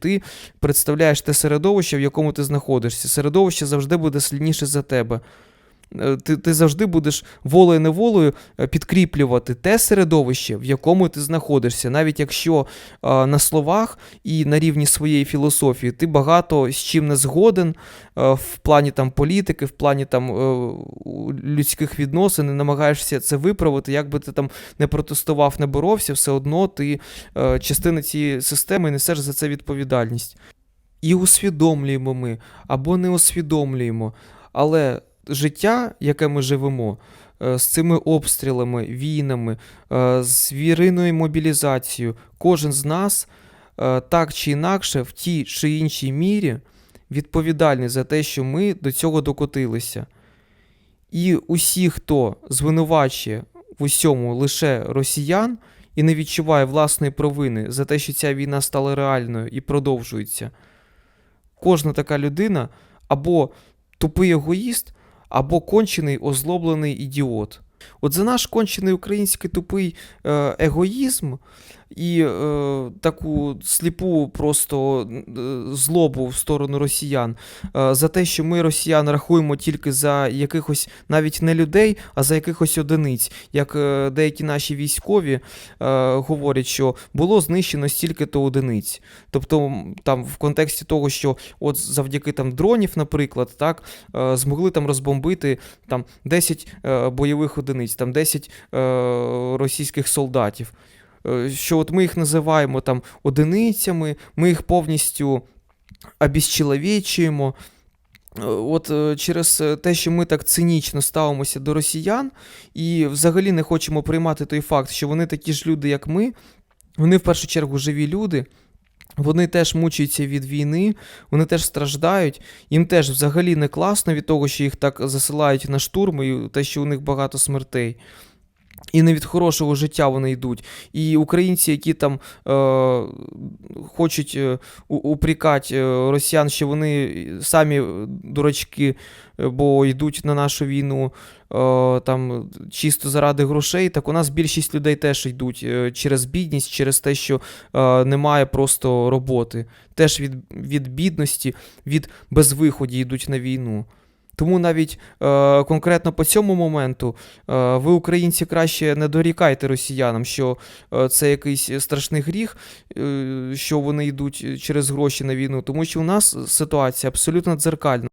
Ти представляєш те середовище, в якому ти знаходишся. Середовище завжди буде сильніше за тебе. Е, Ти, ти завжди будеш волею-неволею е, підкріплювати те середовище, в якому ти знаходишся, навіть якщо е, на словах і на рівні своєї філософії ти багато з чим не згоден е, в плані там політики, в плані там людських відносин, і намагаєшся це виправити, як би ти там не протестував, не боровся, все одно ти е, частина цієї системи несеш за це відповідальність. І усвідомлюємо ми або не усвідомлюємо, але життя, яке ми живемо, е, з цими обстрілами, війнами, е, з віриною мобілізацією, кожен з нас е, так чи інакше, в тій чи іншій мірі відповідальний за те, що ми до цього докотилися. І усі, хто звинувачує в усьому лише росіян і не відчуває власної провини за те, що ця війна стала реальною і продовжується, кожна така людина або тупий егоїст, або кончений озлоблений ідіот. От за наш кончений український тупий е, егоїзм і е, таку сліпу просто е, злобу в сторону росіян, е, за те, що ми росіян рахуємо тільки за якихось навіть не людей, а за якихось одиниць, як е, деякі наші військові е, говорять, що було знищено стільки-то одиниць. Тобто, там в контексті того, що от завдяки там дронів, наприклад, так, е, змогли там розбомбити там 10 е, бойових одиниць, там 10 е, російських солдатів. Е, Що от ми їх називаємо там одиницями, ми їх повністю обіщеловечуємо. Е, От е, через те, що ми так цинічно ставимося до росіян і взагалі не хочемо приймати той факт, що вони такі ж люди, як ми, вони в першу чергу живі люди. Вони теж мучаються від війни, вони теж страждають, їм теж взагалі не класно від того, що їх так засилають на штурми, і те, що у них багато смертей. І не від хорошого життя вони йдуть. І українці, які там е, хочуть е, у- е, росіян, що вони самі дурачки, е, бо йдуть на нашу війну там чисто заради грошей, так у нас більшість людей теж йдуть через бідність, через те, що е, немає просто роботи. Теж від, від бідності, від безвиході йдуть на війну. Тому навіть е, конкретно по цьому моменту е, ви, українці, краще не дорікайте росіянам, що е, це якийсь страшний гріх, е, що вони йдуть через гроші на війну, тому що у нас ситуація абсолютно дзеркальна.